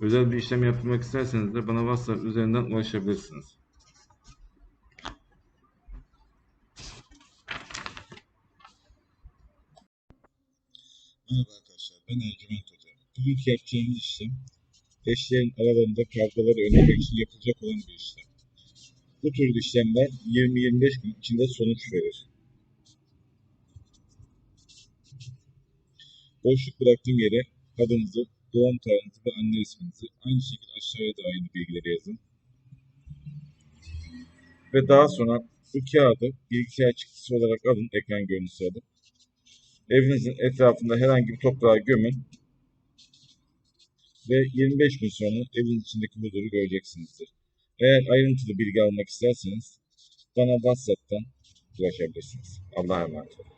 özel bir işlem yaptırmak isterseniz de bana WhatsApp üzerinden ulaşabilirsiniz. Merhaba arkadaşlar, ben Ercüment Hoca. Bugünkü yapacağımız işlem, eşlerin aralarında kavgaları önlemek için yapılacak olan bir işlem. Bu tür işlemler 20-25 gün içinde sonuç verir. Boşluk bıraktığım yere adınızı, doğum tarihinizi ve anne isminizi, aynı şekilde aşağıya da aynı bilgileri yazın. Ve daha sonra bu kağıdı bilgisayar çıktısı olarak alın, ekran görüntüsü alıp evinizin etrafında herhangi bir toprağa gömün ve 25 gün sonra evin içindeki huzuru göreceksinizdir. Eğer ayrıntılı bilgi almak isterseniz bana WhatsApp'tan ulaşabilirsiniz. Allah'a emanet olun.